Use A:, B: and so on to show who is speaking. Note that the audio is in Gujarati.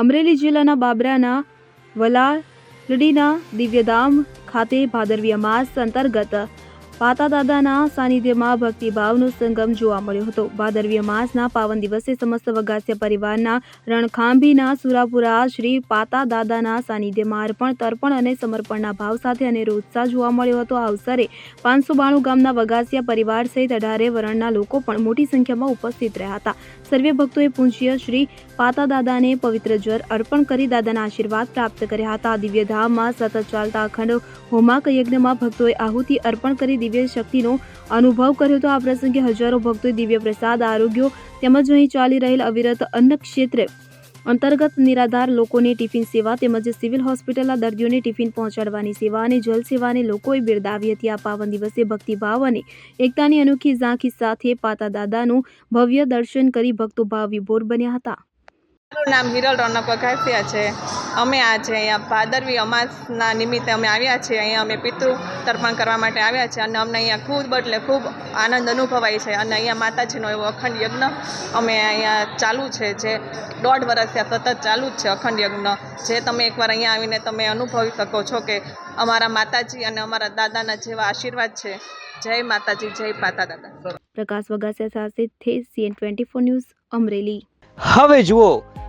A: અમરેલી જિલ્લાના બાબરાના વલાલડીના દિવ્યધામ ખાતે ભાદરવી અમાસ અંતર્ગત પાતા દાદાના સાનિધ્યમાં ભક્તિભાવનો સંગમ જોવા મળ્યો હતો. ભાદરવી માસના પાવન દિવસે સમસ્ત વગાસ્ય પરિવારના રણખાંભીના સુરાપુરા શ્રી પાતા દાદાના સાનિધ્યમાં અર્પણ, તર્પણ અને સમર્પણના ભાવ સાથે અનેરો ઉત્સાહ જોવા મળ્યો હતો. આ અવસરે પાંચસો બાણું ગામના વગાસિયા પરિવાર સહિત અઢારે વરણના લોકો પણ મોટી સંખ્યામાં ઉપસ્થિત રહ્યા હતા. સર્વે ભક્તોએ પૂજ્ય શ્રી પાતા દાદાને પવિત્ર જળ અર્પણ કરી દાદાના આશીર્વાદ પ્રાપ્ત કર્યા હતા. દિવ્યધામમાં સતત ચાલતા અખંડ હોમાક યજ્ઞમાં ભક્તોએ આહુતિ અર્પણ કરી દિવ્ય શક્તિનો અનુભવ કર્યો હતો. આ પ્રસંગે હજારો ભક્તોએ દિવ્ય પ્રસાદ, આરોગ્યો તેમજ અહીં ચાલી રહેલ અવિરત અન્ન ક્ષેત્રે અંતર્ગત નિરાધાર લોકોને ટિફિન સેવા તેમજ સિવિલ હોસ્પિટલના દર્દીઓને ટિફિન પહોંચાડવાની સેવા અને જલ સેવાને લોકોએ બિરદાવી હતી. આ પાવન દિવસે ભક્તિભાવ અને એકતાની અનોખી ઝાંખી સાથે પાતા દાદાનું ભવ્ય દર્શન કરી ભક્તો ભાવ વિભોર બન્યા હતા.
B: નામ હિરલ રોનક વઘાસિયા છે. અમે આજે અહીંયા ભાદરવી અમાસના નિમિત્તે અમે આવ્યા છીએ અહીંયા અમે પિતૃ તર્પણ કરવા માટે આવ્યા છીએ અને અમને અહીંયા ખૂબ એટલે ખૂબ આનંદ અનુભવાય છે અને અહીંયા માતાજીનો એવો અખંડ યજ્ઞ અમે અહીંયા ચાલુ છે જે દોઢ વર્ષથી આ સતત ચાલુ જ છે અખંડ યજ્ઞ. જે તમે એકવાર અહીંયા આવીને તમે અનુભવી શકો છો કે અમારા માતાજી અને અમારા દાદાના જેવા આશીર્વાદ છે. જય માતાજી જય પાતા દાદા.
A: પ્રકાશ વગાસિયા સાથે CN twenty four news Amreli.
C: હવે જુઓ